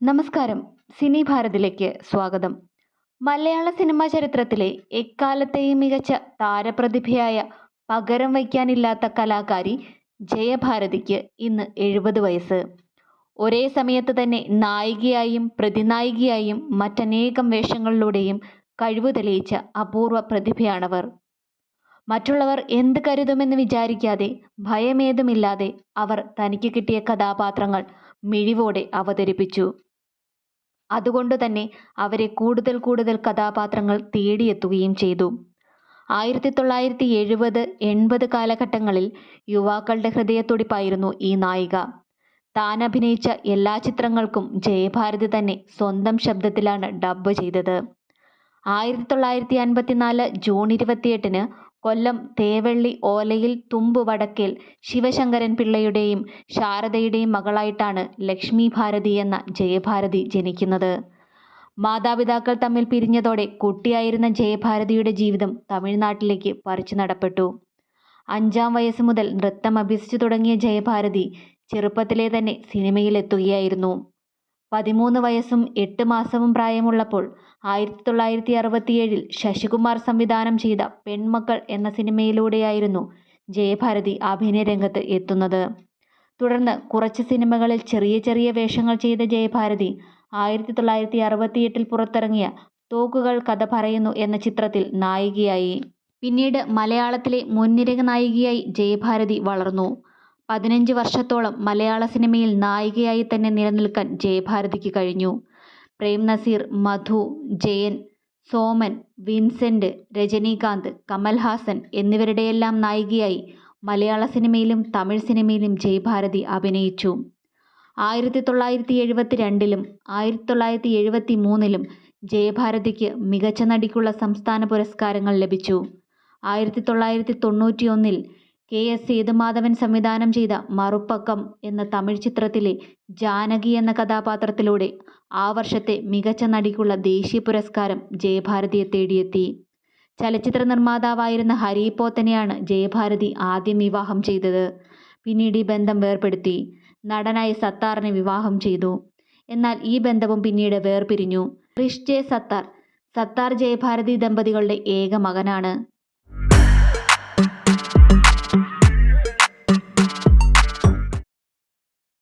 നമസ്കാരം. സിനി ഭാരതിലേക്ക് സ്വാഗതം. മലയാള സിനിമാ ചരിത്രത്തിലെ എക്കാലത്തെയും മികച്ച താരപ്രതിഭയായ പകരം വയ്ക്കാനില്ലാത്ത കലാകാരി ജയഭാരതിക്ക് ഇന്ന് എഴുപത് വയസ്സ്. ഒരേ സമയത്ത് തന്നെ നായികയായും പ്രതിനായികയായും മറ്റനേകം വേഷങ്ങളിലൂടെയും കഴിവ് തെളിയിച്ച അപൂർവ പ്രതിഭയാണവർ. മറ്റുള്ളവർ എന്ത് കരുതുമെന്ന് വിചാരിക്കാതെ ഭയമേതുമില്ലാതെ അവർ തനിക്ക് കിട്ടിയ കഥാപാത്രങ്ങൾ മിഴിവോടെ അവതരിപ്പിച്ചു. അതുകൊണ്ട് തന്നെ അവരെ കൂടുതൽ കൂടുതൽ കഥാപാത്രങ്ങൾ തേടിയെത്തുകയും ചെയ്തു. ആയിരത്തി തൊള്ളായിരത്തി എഴുപത് എൺപത് കാലഘട്ടങ്ങളിൽ യുവാക്കളുടെ ഹൃദയത്തുടിപ്പായിരുന്നു ഈ നായിക. താൻ അഭിനയിച്ച എല്ലാ ചിത്രങ്ങൾക്കും ജയഭാരതി തന്നെ സ്വന്തം ശബ്ദത്തിലാണ് ഡബ്ബ് ചെയ്തത്. ആയിരത്തി തൊള്ളായിരത്തി അൻപത്തിനാല് ജൂൺ ഇരുപത്തിയെട്ടിന് കൊല്ലം തേവള്ളി ഓലയിൽ തുമ്പ് വടക്കിൽ ശിവശങ്കരൻ പിള്ളയുടെയും ശാരദയുടെയും മകളായിട്ടാണ് ലക്ഷ്മി ഭാരതി എന്ന ജയഭാരതി ജനിക്കുന്നത്. മാതാപിതാക്കൾ തമ്മിൽ പിരിഞ്ഞതോടെ കുട്ടിയായിരുന്ന ജയഭാരതിയുടെ ജീവിതം തമിഴ്നാട്ടിലേക്ക് പറിച്ചു നടപ്പെട്ടു. അഞ്ചാം വയസ്സ് മുതൽ നൃത്തം അഭ്യസിച്ചു തുടങ്ങിയ ജയഭാരതി ചെറുപ്പത്തിലെ തന്നെ സിനിമയിലെത്തുകയായിരുന്നു. പതിമൂന്ന് വയസ്സും എട്ട് മാസവും പ്രായമുള്ളപ്പോൾ ആയിരത്തി തൊള്ളായിരത്തി അറുപത്തിയേഴിൽ ശശികുമാർ സംവിധാനം ചെയ്ത പെൺമക്കൾ എന്ന സിനിമയിലൂടെയായിരുന്നു ജയഭാരതി അഭിനയ രംഗത്ത് എത്തുന്നത്. തുടർന്ന് കുറച്ച് സിനിമകളിൽ ചെറിയ ചെറിയ വേഷങ്ങൾ ചെയ്ത ജയഭാരതി ആയിരത്തി തൊള്ളായിരത്തി അറുപത്തിയെട്ടിൽ പുറത്തിറങ്ങിയ തോക്കുകൾ കഥ പറയുന്നു എന്ന ചിത്രത്തിൽ നായികയായി. പിന്നീട് മലയാളത്തിലെ മുൻനിര നായികയായി ജയഭാരതി വളർന്നു. പതിനഞ്ച് വർഷത്തോളം മലയാള സിനിമയിൽ നായികയായി തന്നെ നിലനിൽക്കാൻ ജയഭാരതിക്ക് കഴിഞ്ഞു. പ്രേം നസീർ മധു ജയൻ സോമൻ വിൻസെന്റ് രജനീകാന്ത് കമൽഹാസൻ എന്നിവരുടെയെല്ലാം നായികയായി മലയാള സിനിമയിലും തമിഴ് സിനിമയിലും ജയഭാരതി അഭിനയിച്ചു. ആയിരത്തി തൊള്ളായിരത്തി എഴുപത്തി രണ്ടിലും ആയിരത്തി തൊള്ളായിരത്തി എഴുപത്തി മൂന്നിലും ജയഭാരതിക്ക് മികച്ച നടിക്കുള്ള സംസ്ഥാന പുരസ്കാരങ്ങൾ ലഭിച്ചു. ആയിരത്തി തൊള്ളായിരത്തി തൊണ്ണൂറ്റി ഒന്നിൽ കെ എസ് സേതുമാധവൻ സംവിധാനം ചെയ്ത മറുപ്പക്കം എന്ന തമിഴ് ചിത്രത്തിലെ ജാനകി എന്ന കഥാപാത്രത്തിലൂടെ ആ വർഷത്തെ മികച്ച നടിക്കുള്ള ദേശീയ പുരസ്കാരം ജയഭാരതിയെ തേടിയെത്തി. ചലച്ചിത്ര നിർമ്മാതാവായിരുന്ന ഹരി പോത്തനെയാണ് ജയഭാരതി ആദ്യം വിവാഹം ചെയ്തത്. പിന്നീട് ഈ ബന്ധം വേർപെടുത്തി നടനായ സത്താറിനെ വിവാഹം ചെയ്തു. എന്നാൽ ഈ ബന്ധവും പിന്നീട് വേർപിരിഞ്ഞു. റിഷ് ജെ സത്താർ സത്താർ ജയഭാരതി ദമ്പതികളുടെ ഏക മകനാണ്.